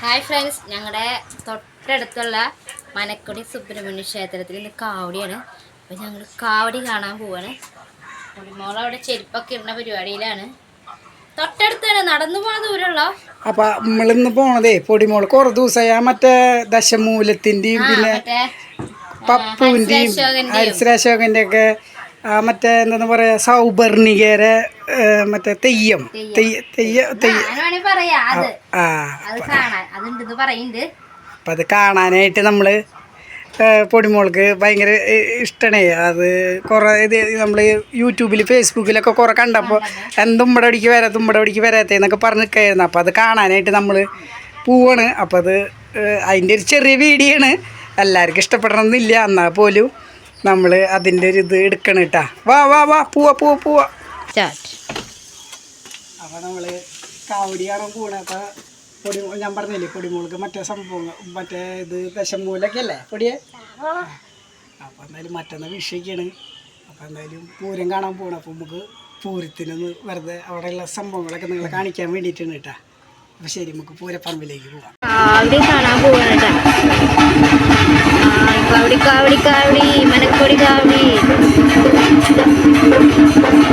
Hi friends ഞങ്ങളുടെ തൊട്ടടുത്തുള്ള മനക്കുടി സുബ്രഹ്മണ്യ ക്ഷേത്രത്തിൽ ഇന്ന് കാവടിയാണ്. അപ്പം ഞങ്ങൾ കാവടി കാണാൻ പോവാണ്. മോളവിടെ ചെരുപ്പൊക്കെ ഇടുന്ന പരിപാടിയിലാണ്. തൊട്ടടുത്താണ് നടന്നു പോണ ദൂരമുള്ള? അപ്പൊ നമ്മളിന്ന് പോണതേ പൊടിമോൾ കൊറേ ദിവസമായി മറ്റേ ദശമൂലത്തിന്റെയും പിന്നെ പപ്പുവിന്റെയും അശോകന്റെ ഹരിശ്രാശോകന്റെ ഒക്കെ മറ്റേ എന്താ പറയാ സൗപർണികരെ ഏ, മറ്റേ തെയ്യം. തെയ്യ. ആ അപ്പം അത് കാണാനായിട്ട് നമ്മൾ പൊടിമോൾക്ക് ഭയങ്കര ഇഷ്ടണേ. അത് കുറേ ഇത് നമ്മൾ യൂട്യൂബിൽ ഫേസ്ബുക്കിലൊക്കെ കുറേ കണ്ടപ്പോൾ എന്തുമ്പടെ അടിക്ക് വരാ തുമ്പടെ അടിക്ക് വരാത്തേ എന്നൊക്കെ പറഞ്ഞ് നിൽക്കായിരുന്നു അപ്പോൾ അത് കാണാനായിട്ട് നമ്മൾ പോവാണ്. അപ്പോൾ അത് അതിന്റെ ഒരു ചെറിയ വീഡിയോ ആണ് എല്ലാവർക്കും ഇഷ്ടപ്പെടണമെന്നില്ല എന്നാൽ പോലും. നമ്മൾ അതിന്റെ ഒരു ഇത് എടുക്കണം കേട്ടാ. വാ വാ വാ പൂവ പൂവ പൂവ. അപ്പൊ അപ്പോൾ നമ്മൾ കാവടി കാണാൻ അപ്പോൾ പൊടി ഞാൻ പറഞ്ഞില്ലേ പൊടിമോൾക്ക് മറ്റേ സംഭവം മറ്റേ ഇത് ദശമൂലൊക്കെ അല്ലേ പൊടിയെ? അപ്പോൾ എന്തായാലും മറ്റൊന്ന് വിഷയൊക്കെയാണ് അപ്പോൾ എന്തായാലും പൂരം കാണാൻ പോകണം അപ്പോൾ നമുക്ക് പൂരത്തിനൊന്ന് വെറുതെ അവിടെയുള്ള സംഭവങ്ങളൊക്കെ നിങ്ങളെ കാണിക്കാൻ വേണ്ടിയിട്ടാണ് കേട്ടാ. അപ്പോൾ ശരി നമുക്ക് പൂരപ്പറമ്പിലേക്ക് പോവാം. കാണാൻ പോവാണ് കാവടി കാവടി കാവടി മനക്കൊടി കാവടി ഇതെന്താടാത്തെ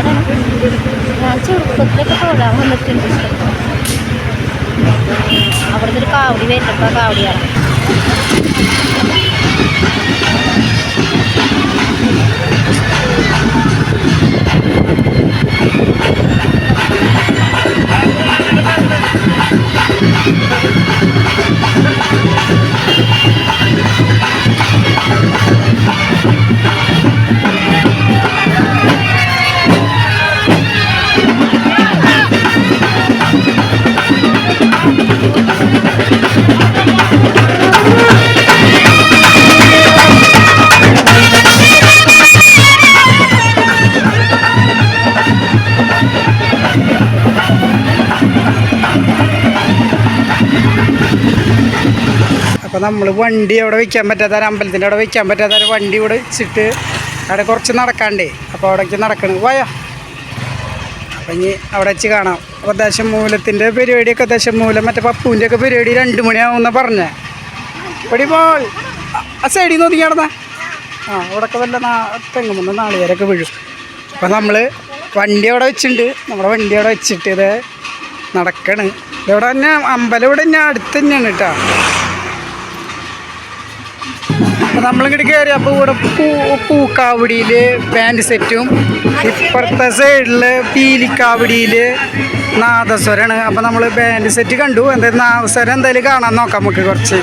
അമ്പലമാണ് ഞാൻ ചെറുപ്പത്തിലൊക്കെ തൊഴാൻ വന്നിട്ടുണ്ട്. അവിടുന്ന് ഒരു കാവടി വരുന്നപ്പോൾ കാവടിയാണ്. അപ്പോൾ നമ്മൾ വണ്ടി അവിടെ വെക്കാൻ പറ്റാത്ത അമ്പലത്തിന്റെ അവിടെ വെക്കാൻ പറ്റാത്ത വണ്ടി ഇവിടെ വെച്ചിട്ട് അവിടെ കുറച്ച് നടക്കാണ്ടേ. അപ്പോൾ അവിടേക്ക് നടക്കണം. വയോ. അപ്പം ഇനി അവിടെ വെച്ച് കാണാം. അപ്പോൾ ദശമൂലത്തിന്റെ പരിപാടിയൊക്കെ ദശമൂലം മറ്റേ പപ്പൂന്റെ ഒക്കെ പരിപാടി രണ്ട് മണിയാവുമെന്ന് പറഞ്ഞേ. ഇവിടെ പോൾ ആ സൈഡിൽ നിന്ന് ഒതുങ്ങി നടന്നാ. ആ അവിടെയൊക്കെ വല്ല നാ തെങ്ങുമ്പോൾ നാളികേരൊക്കെ വീഴും. അപ്പോൾ നമ്മൾ വണ്ടി അവിടെ വെച്ചിട്ടുണ്ട്. നമ്മുടെ വണ്ടി അവിടെ വെച്ചിട്ട് ഇത് നടക്കണ്. ഇവിടെ തന്നെ അമ്പലം ഇവിടെ തന്നെ അടുത്ത് തന്നെയാണ് കേട്ടോ. നമ്മളിങ്ങോട്ട് കയറി അപ്പോൾ ഇവിടെ പൂ പൂക്കാവടിയിൽ പാന്റ് സെറ്റും ഇപ്പുറത്തെ സൈഡിൽ പീലിക്കാവടിയിൽ നാദസ്വരാണ്. അപ്പോൾ നമ്മൾ ബാൻഡ് സെറ്റ് കണ്ടു. എന്തായാലും നാദസ്വരം എന്തായാലും കാണാൻ നോക്കാം നമുക്ക് കുറച്ച്.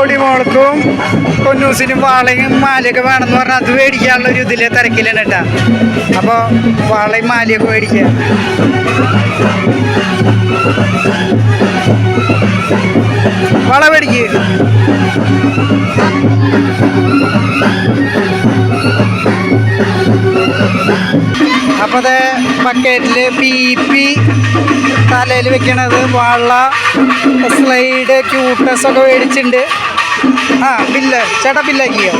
പൊടിമോൾക്കും പൊന്നൂസിനും വാളയും മാലയൊക്കെ വേണമെന്ന് പറഞ്ഞാൽ അത് മേടിക്കാനുള്ള ഒരു ഇതിലെ തിരക്കിലാണ് കേട്ടാ. അപ്പോൾ വാളയും മാലയൊക്കെ മേടിക്കുക വള മേടിക്കുക അപ്പോൾ ബക്കറ്റിൽ പി പി തലയിൽ വെക്കണത് വള സ്ലൈഡ് ക്യൂട്ടസ് ഒക്കെ മേടിച്ചിട്ടുണ്ട്. ആ ബില്ല് ചേട്ടാ ബില്ലാക്കിയോ